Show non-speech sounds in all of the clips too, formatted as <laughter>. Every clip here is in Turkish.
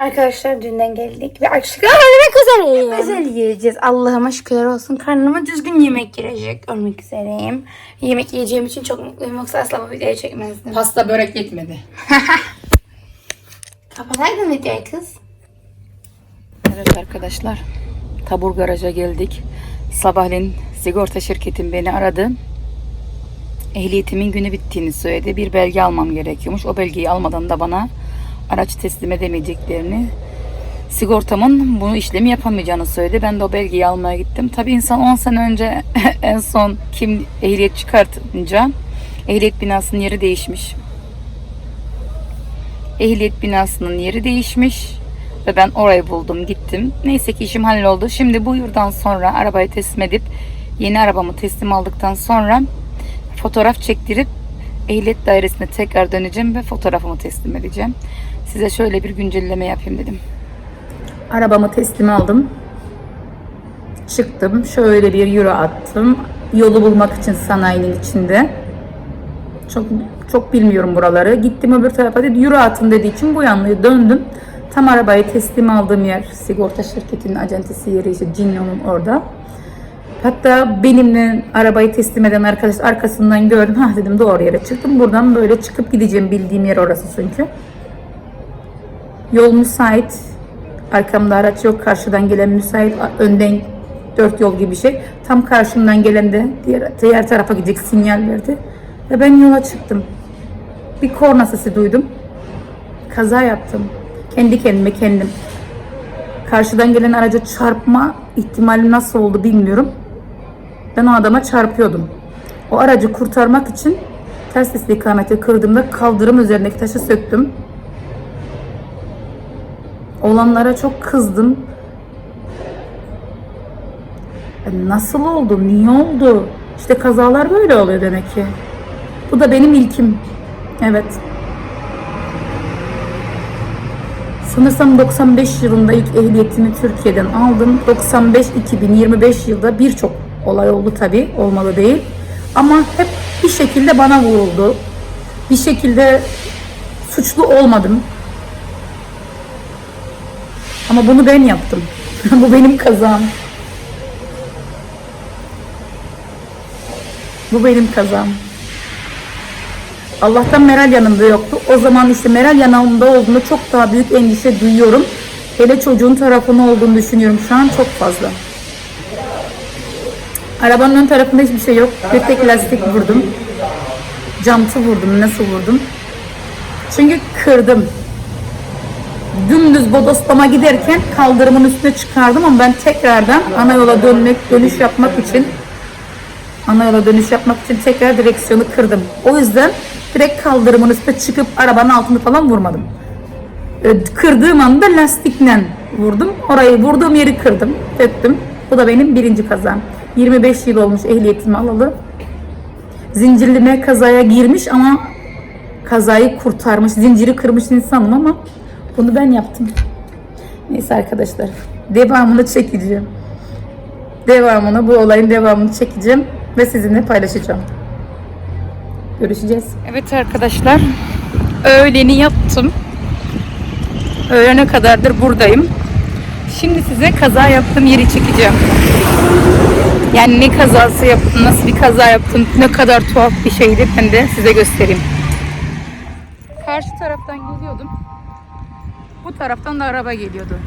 Arkadaşlar dünden geldik ve akşam yemek üzereyim. Güzel yiyeceğiz. Allah'ıma şükürler olsun. Karnıma düzgün yemek girecek. Ölmek üzereyim. Yemek yiyeceğim için çok mutluyum. Yoksa asla bu videoyu çekmezdim. Pasta börek yetmedi. <laughs> Kapataydın videoyu kız. Evet arkadaşlar. Tabur garaja geldik. Sabahleyin sigorta şirketim beni aradı. Ehliyetimin günü bittiğini söyledi. Bir belge almam gerekiyormuş. O belgeyi almadan da bana araç teslim edemeyeceklerini sigortamın bunu işlemi yapamayacağını söyledi. Ben de o belgeyi almaya gittim. Tabii insan 10 sene önce <laughs> en son kim ehliyet çıkartınca ehliyet binasının yeri değişmiş. Ehliyet binasının yeri değişmiş ve ben orayı buldum gittim. Neyse ki işim halloldu. Şimdi bu yurdan sonra arabayı teslim edip yeni arabamı teslim aldıktan sonra fotoğraf çektirip ehliyet dairesine tekrar döneceğim ve fotoğrafımı teslim edeceğim. Size şöyle bir güncelleme yapayım dedim. Arabamı teslim aldım. Çıktım. Şöyle bir euro attım. Yolu bulmak için sanayinin içinde. Çok çok bilmiyorum buraları. Gittim öbür tarafa dedi euro atın dediği için bu yanlıya döndüm. Tam arabayı teslim aldığım yer sigorta şirketinin acentesi yeri işte Cinno'nun orada. Hatta benimle arabayı teslim eden arkadaş arkasından gördüm. Ha dedim doğru yere çıktım. Buradan böyle çıkıp gideceğim bildiğim yer orası çünkü. Yol müsait. Arkamda araç yok. Karşıdan gelen müsait. Önden dört yol gibi bir şey. Tam karşımdan gelen de diğer, diğer tarafa gidecek sinyal verdi. Ve ben yola çıktım. Bir korna sesi duydum. Kaza yaptım. Kendi kendime kendim. Karşıdan gelen araca çarpma ihtimali nasıl oldu bilmiyorum. Ben o adama çarpıyordum. O aracı kurtarmak için ters istikamete kırdığımda kaldırım üzerindeki taşı söktüm. Olanlara çok kızdım. E, Nasıl oldu? Niye oldu? İşte kazalar böyle oluyor demek ki. Bu da benim ilkim. Evet. Sanırsam 95 yılında ilk ehliyetimi Türkiye'den aldım. 95-2025 yılda birçok olay oldu tabii. Olmalı değil. Ama hep bir şekilde bana vuruldu. Bir şekilde suçlu olmadım. Ama bunu ben yaptım. <laughs> Bu benim kazam. Bu benim kazam. Allah'tan Meral yanımda yoktu. O zaman işte Meral yanımda olduğunda çok daha büyük endişe duyuyorum. Hele çocuğun tarafına olduğunu düşünüyorum şu an çok fazla. Arabanın ön tarafında hiçbir şey yok. Bir tek lastik vurdum. Camtı vurdum. Nasıl vurdum? Çünkü kırdım. Dümdüz bodoslama giderken kaldırımın üstüne çıkardım ama ben tekrardan ana yola dönmek, dönüş yapmak için ana yola dönüş yapmak için tekrar direksiyonu kırdım. O yüzden direkt kaldırımın üstüne çıkıp arabanın altını falan vurmadım. Ee, Kırdığım anda lastikle vurdum. Orayı vurduğum yeri kırdım. Döktüm. Bu da benim birinci kazam. 25 yıl olmuş ehliyetimi alalı. Zincirlime kazaya girmiş ama kazayı kurtarmış. Zinciri kırmış insanım ama bunu ben yaptım. Neyse arkadaşlar. Devamını çekeceğim. Devamını, bu olayın devamını çekeceğim ve sizinle paylaşacağım. Görüşeceğiz. Evet arkadaşlar. Öğleni yaptım. Öğlene kadardır buradayım. Şimdi size kaza yaptığım yeri çekeceğim. Yani ne kazası yaptım, nasıl bir kaza yaptım, ne kadar tuhaf bir şeydi ben de size göstereyim. Karşı taraftan geliyordum. Bu taraftan da araba geliyordu.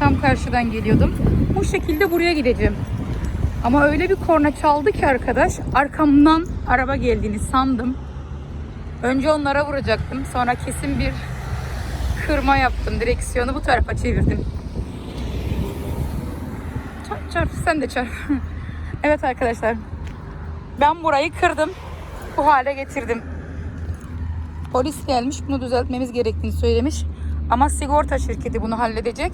Tam karşıdan geliyordum. Bu şekilde buraya gideceğim. Ama öyle bir korna çaldı ki arkadaş arkamdan araba geldiğini sandım. Önce onlara vuracaktım. Sonra kesin bir kırma yaptım. Direksiyonu bu tarafa çevirdim. Çarp çarp sen de çarp. <laughs> evet arkadaşlar. Ben burayı kırdım. Bu hale getirdim. Polis gelmiş bunu düzeltmemiz gerektiğini söylemiş. Ama sigorta şirketi bunu halledecek.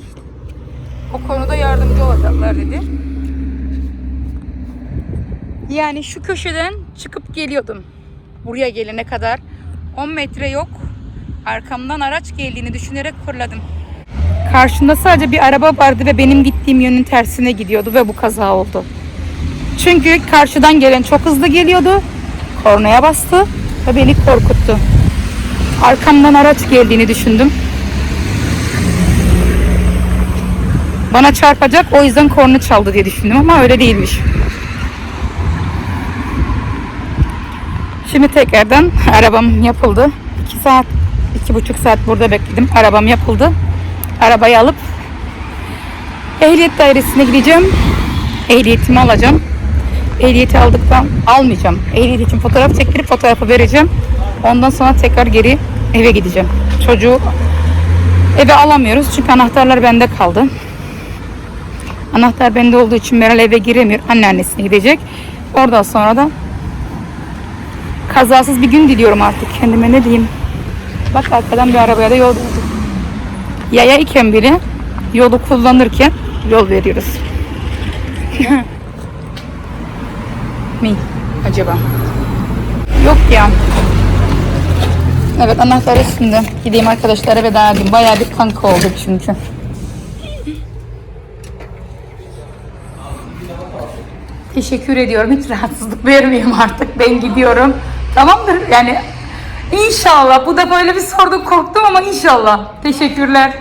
O konuda yardımcı olacaklar dedi. Yani şu köşeden çıkıp geliyordum. Buraya gelene kadar 10 metre yok. Arkamdan araç geldiğini düşünerek fırladım. Karşımda sadece bir araba vardı ve benim gittiğim yönün tersine gidiyordu ve bu kaza oldu. Çünkü karşıdan gelen çok hızlı geliyordu. Kornaya bastı ve beni korkuttu. Arkamdan araç geldiğini düşündüm. Bana çarpacak o yüzden korna çaldı diye düşündüm ama öyle değilmiş. Şimdi tekrardan arabam yapıldı. 2 saat, iki buçuk saat burada bekledim. Arabam yapıldı. Arabayı alıp ehliyet dairesine gideceğim. Ehliyetimi alacağım. Ehliyeti aldıktan almayacağım. Ehliyet için fotoğraf çektirip fotoğrafı vereceğim. Ondan sonra tekrar geri eve gideceğim. Çocuğu eve alamıyoruz çünkü anahtarlar bende kaldı. Anahtar bende olduğu için Meral eve giremiyor. Anneannesine gidecek. Oradan sonra da kazasız bir gün diliyorum artık kendime ne diyeyim. Bak arkadan bir arabaya da yol verdim. Yaya iken bile yolu kullanırken yol veriyoruz. <laughs> Mi acaba? Yok ya. Evet anahtar üstünde. Gideyim arkadaşlara veda edeyim. Bayağı bir kanka olduk çünkü. Teşekkür ediyorum. Hiç rahatsızlık vermiyorum artık. Ben gidiyorum. Tamamdır. Yani inşallah. Bu da böyle bir sordum korktum ama inşallah. Teşekkürler.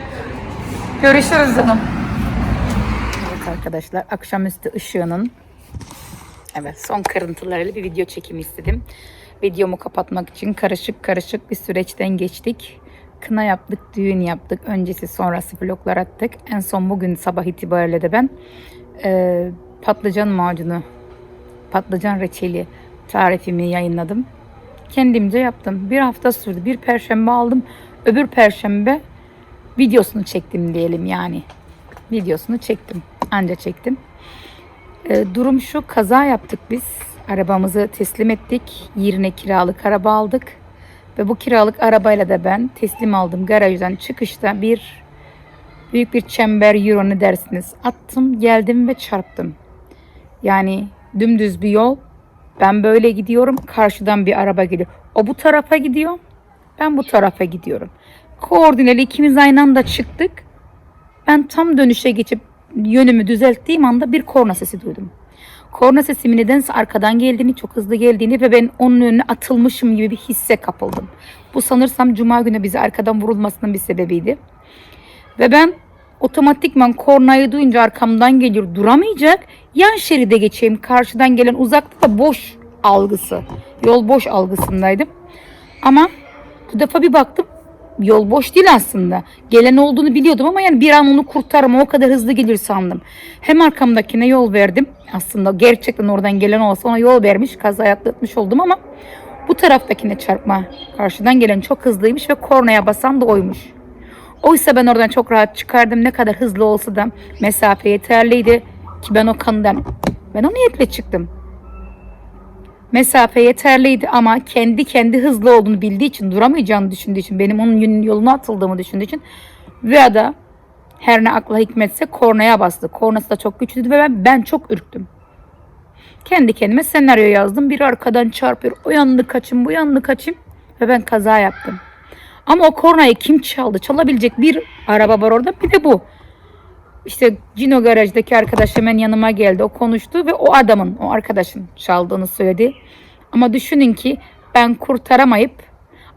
Görüşürüz canım. Evet arkadaşlar akşamüstü ışığının evet son kırıntılarıyla bir video çekimi istedim. Videomu kapatmak için karışık karışık bir süreçten geçtik. Kına yaptık, düğün yaptık. Öncesi sonrası vloglar attık. En son bugün sabah itibariyle de ben e, patlıcan macunu, patlıcan reçeli tarifimi yayınladım. Kendimce yaptım. Bir hafta sürdü. Bir perşembe aldım. Öbür perşembe videosunu çektim diyelim yani. Videosunu çektim. Anca çektim. E, durum şu kaza yaptık biz. Arabamızı teslim ettik. Yerine kiralık araba aldık. Ve bu kiralık arabayla da ben teslim aldım. Garajdan çıkışta bir büyük bir çember euro ne dersiniz. Attım geldim ve çarptım. Yani dümdüz bir yol. Ben böyle gidiyorum. Karşıdan bir araba geliyor. O bu tarafa gidiyor. Ben bu tarafa gidiyorum. Koordineli ikimiz aynı anda çıktık. Ben tam dönüşe geçip yönümü düzelttiğim anda bir korna sesi duydum. Korna sesimin nedense arkadan geldiğini, çok hızlı geldiğini ve ben onun önüne atılmışım gibi bir hisse kapıldım. Bu sanırsam cuma günü bize arkadan vurulmasının bir sebebiydi. Ve ben otomatikman kornayı duyunca arkamdan geliyor duramayacak. Yan şeride geçeyim. Karşıdan gelen uzakta boş algısı. Yol boş algısındaydım. Ama bu defa bir baktım yol boş değil aslında. Gelen olduğunu biliyordum ama yani bir an onu kurtarma o kadar hızlı gelir sandım. Hem arkamdakine yol verdim. Aslında gerçekten oradan gelen olsa ona yol vermiş, kaza atlatmış oldum ama bu taraftakine çarpma. Karşıdan gelen çok hızlıymış ve kornaya basan da oymuş. Oysa ben oradan çok rahat çıkardım. Ne kadar hızlı olsa da mesafe yeterliydi ki ben o kandan ben o niyetle çıktım. Mesafe yeterliydi ama kendi kendi hızlı olduğunu bildiği için duramayacağını düşündüğü için benim onun yoluna atıldığımı düşündüğü için ve da her ne akla hikmetse kornaya bastı. Kornası da çok güçlüydü ve ben, ben çok ürktüm. Kendi kendime senaryo yazdım. Bir arkadan çarpıyor. O yanını kaçın, bu yanını kaçayım. Ve ben kaza yaptım. Ama o kornayı kim çaldı? Çalabilecek bir araba var orada bir de bu. İşte Cino garajdaki arkadaş hemen yanıma geldi. O konuştu ve o adamın, o arkadaşın çaldığını söyledi. Ama düşünün ki ben kurtaramayıp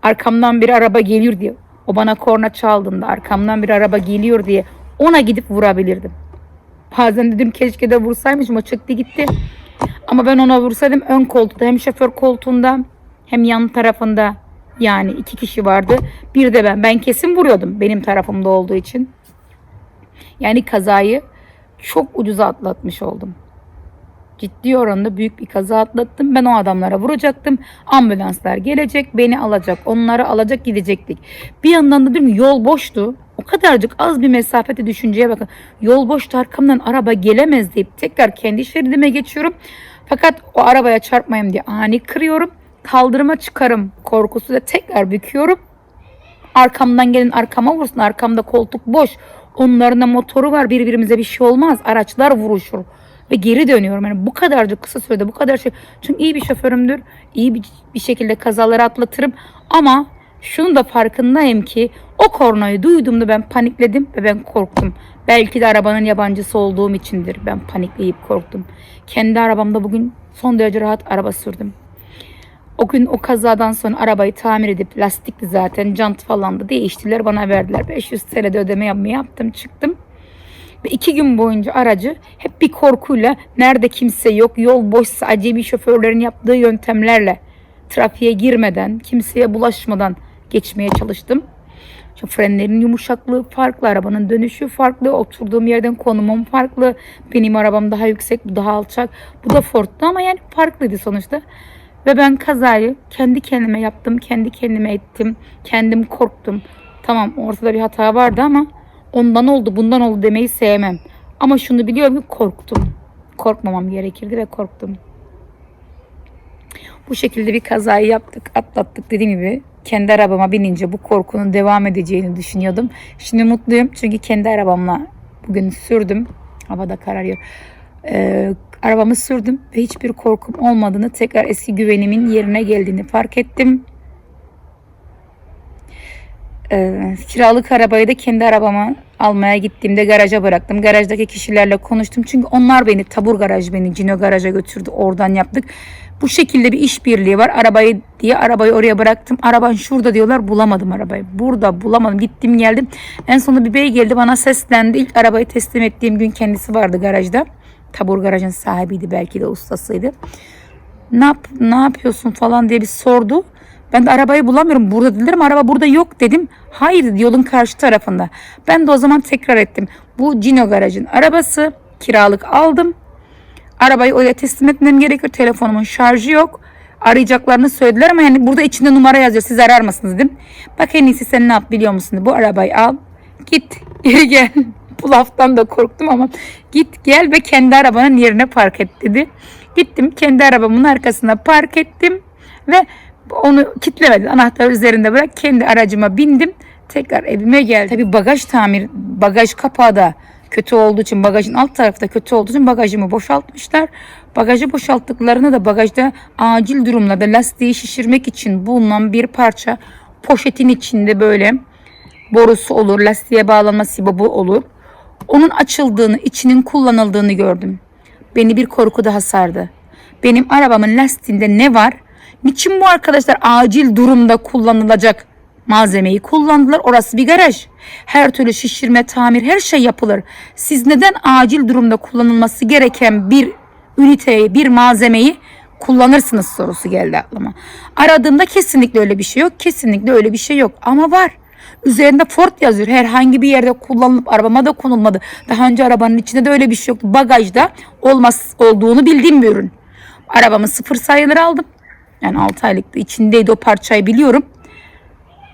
arkamdan bir araba geliyor diye. O bana korna çaldığında arkamdan bir araba geliyor diye ona gidip vurabilirdim. Bazen dedim keşke de vursaymışım o çıktı gitti. Ama ben ona vursaydım ön koltukta hem şoför koltuğunda hem yan tarafında yani iki kişi vardı. Bir de ben. Ben kesin vuruyordum benim tarafımda olduğu için. Yani kazayı çok ucuza atlatmış oldum. Ciddi oranda büyük bir kaza atlattım. Ben o adamlara vuracaktım. Ambulanslar gelecek, beni alacak, onları alacak gidecektik. Bir yandan da dedim yol boştu. O kadarcık az bir mesafede düşünceye bakın. Yol boştu arkamdan araba gelemez deyip tekrar kendi şeridime geçiyorum. Fakat o arabaya çarpmayayım diye ani kırıyorum. Kaldırıma çıkarım korkusuyla tekrar büküyorum. Arkamdan gelin arkama vursun. Arkamda koltuk boş. Onların da motoru var. Birbirimize bir şey olmaz. Araçlar vuruşur. Ve geri dönüyorum. Yani bu kadarcık kısa sürede bu kadar şey. Çünkü iyi bir şoförümdür. İyi bir, bir şekilde kazaları atlatırım. Ama şunu da farkındayım ki o kornayı duyduğumda ben panikledim ve ben korktum. Belki de arabanın yabancısı olduğum içindir. Ben panikleyip korktum. Kendi arabamda bugün son derece rahat araba sürdüm. O gün o kazadan sonra arabayı tamir edip lastikti zaten jant falan da değiştiler bana verdiler. 500 TL'de ödeme yapmayı yaptım çıktım. Ve iki gün boyunca aracı hep bir korkuyla nerede kimse yok, yol boşsa acemi şoförlerin yaptığı yöntemlerle trafiğe girmeden, kimseye bulaşmadan geçmeye çalıştım. Şu frenlerin yumuşaklığı farklı, arabanın dönüşü farklı, oturduğum yerden konumum farklı. Benim arabam daha yüksek, bu daha alçak. Bu da Ford'tu ama yani farklıydı sonuçta. Ve ben kazayı kendi kendime yaptım, kendi kendime ettim. Kendim korktum. Tamam ortada bir hata vardı ama ondan oldu, bundan oldu demeyi sevmem. Ama şunu biliyorum ki korktum. Korkmamam gerekirdi ve korktum. Bu şekilde bir kazayı yaptık, atlattık dediğim gibi. Kendi arabama binince bu korkunun devam edeceğini düşünüyordum. Şimdi mutluyum çünkü kendi arabamla bugün sürdüm. Havada kararıyor. Ee, arabamı sürdüm ve hiçbir korkum olmadığını tekrar eski güvenimin yerine geldiğini fark ettim. Ee, kiralık arabayı da kendi arabama almaya gittiğimde garaja bıraktım. Garajdaki kişilerle konuştum. Çünkü onlar beni Tabur Garaj beni Cino Garaj'a götürdü. Oradan yaptık. Bu şekilde bir işbirliği var. Arabayı diye arabayı oraya bıraktım. Araban şurada diyorlar. Bulamadım arabayı. Burada bulamadım. Gittim geldim. En sonunda bir bey geldi bana seslendi. İlk arabayı teslim ettiğim gün kendisi vardı garajda. Tabur Garaj'ın sahibiydi. Belki de ustasıydı. Ne, yap, ne yapıyorsun falan diye bir sordu. Ben de arabayı bulamıyorum. Burada dediler araba burada yok dedim. Hayır dedi yolun karşı tarafında. Ben de o zaman tekrar ettim. Bu Cino garajın arabası. Kiralık aldım. Arabayı oraya teslim etmem gerekiyor. Telefonumun şarjı yok. Arayacaklarını söylediler ama yani burada içinde numara yazıyor. Siz arar mısınız dedim. Bak en iyisi sen ne yap biliyor musun? Bu arabayı al. Git <laughs> geri gel. Bu laftan da korktum ama git gel ve kendi arabanın yerine park et dedi. Gittim kendi arabamın arkasına park ettim ve onu kitlemedi. Anahtarı üzerinde bırak kendi aracıma bindim. Tekrar evime geldim. Tabii bagaj tamir, bagaj kapağı da kötü olduğu için bagajın alt tarafta kötü olduğu için bagajımı boşaltmışlar. Bagajı boşalttıklarını da bagajda acil durumlarda lastiği şişirmek için bulunan bir parça poşetin içinde böyle borusu olur, lastiğe bağlanma sibobu olur. Onun açıldığını, içinin kullanıldığını gördüm. Beni bir korku daha sardı. Benim arabamın lastiğinde ne var? Niçin bu arkadaşlar acil durumda kullanılacak malzemeyi kullandılar? Orası bir garaj. Her türlü şişirme, tamir, her şey yapılır. Siz neden acil durumda kullanılması gereken bir üniteyi, bir malzemeyi kullanırsınız sorusu geldi aklıma. Aradığımda kesinlikle öyle bir şey yok. Kesinlikle öyle bir şey yok. Ama var. Üzerinde Ford yazıyor. Herhangi bir yerde kullanılıp arabama da konulmadı. Daha önce arabanın içinde de öyle bir şey yoktu. Bagajda olmaz olduğunu bildiğim bir ürün. Arabamı sıfır sayıları aldım. Yani 6 aylıkta içindeydi o parçayı biliyorum.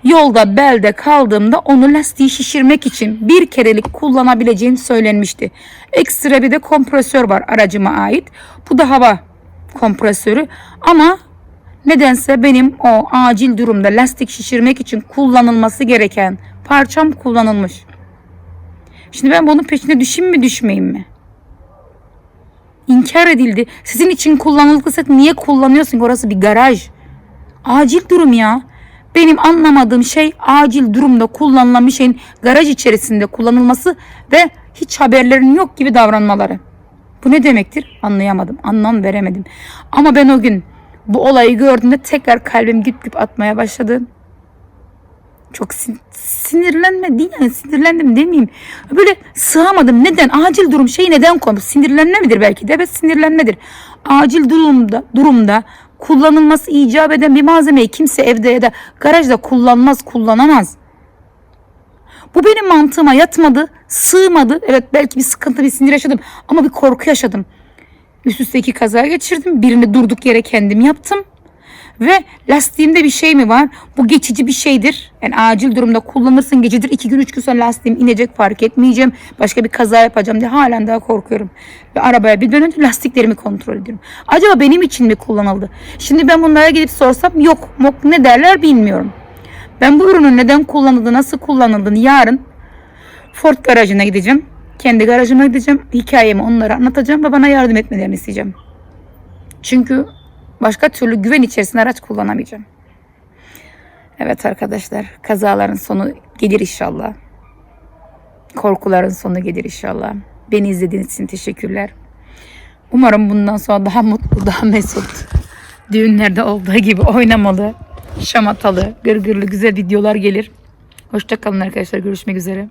Yolda belde kaldığımda onu lastiği şişirmek için bir kerelik kullanabileceğim söylenmişti. Ekstra bir de kompresör var aracıma ait. Bu da hava kompresörü ama nedense benim o acil durumda lastik şişirmek için kullanılması gereken parçam kullanılmış. Şimdi ben bunun peşine düşeyim mi düşmeyeyim mi? İnkar edildi. Sizin için kullanılırsa niye kullanıyorsun? Orası bir garaj. Acil durum ya. Benim anlamadığım şey acil durumda kullanılan bir şeyin garaj içerisinde kullanılması ve hiç haberlerin yok gibi davranmaları. Bu ne demektir? Anlayamadım. Anlam veremedim. Ama ben o gün bu olayı gördüğümde tekrar kalbim güp güp atmaya başladı. Çok sin- sinirlenme değil yani sinirlendim demeyeyim. Böyle sığamadım. Neden? Acil durum şeyi neden koymuş? Sinirlenme midir belki de? Evet sinirlenmedir. Acil durumda durumda kullanılması icap eden bir malzemeyi kimse evde ya da garajda kullanmaz, kullanamaz. Bu benim mantığıma yatmadı, sığmadı. Evet belki bir sıkıntı, bir sinir yaşadım ama bir korku yaşadım. Üst üste iki kaza geçirdim. Birini durduk yere kendim yaptım. Ve lastiğimde bir şey mi var? Bu geçici bir şeydir. Yani acil durumda kullanırsın gecedir. iki gün üç gün sonra lastiğim inecek fark etmeyeceğim. Başka bir kaza yapacağım diye halen daha korkuyorum. Ve arabaya bir önce lastiklerimi kontrol ediyorum. Acaba benim için mi kullanıldı? Şimdi ben bunlara gidip sorsam yok mok ne derler bilmiyorum. Ben bu ürünün neden kullanıldı, nasıl kullanıldığını yarın Ford garajına gideceğim. Kendi garajıma gideceğim. Hikayemi onlara anlatacağım ve bana yardım etmelerini isteyeceğim. Çünkü başka türlü güven içerisinde araç kullanamayacağım. Evet arkadaşlar kazaların sonu gelir inşallah. Korkuların sonu gelir inşallah. Beni izlediğiniz için teşekkürler. Umarım bundan sonra daha mutlu, daha mesut, düğünlerde olduğu gibi oynamalı, şamatalı, gırgırlı güzel videolar gelir. Hoşçakalın arkadaşlar. Görüşmek üzere.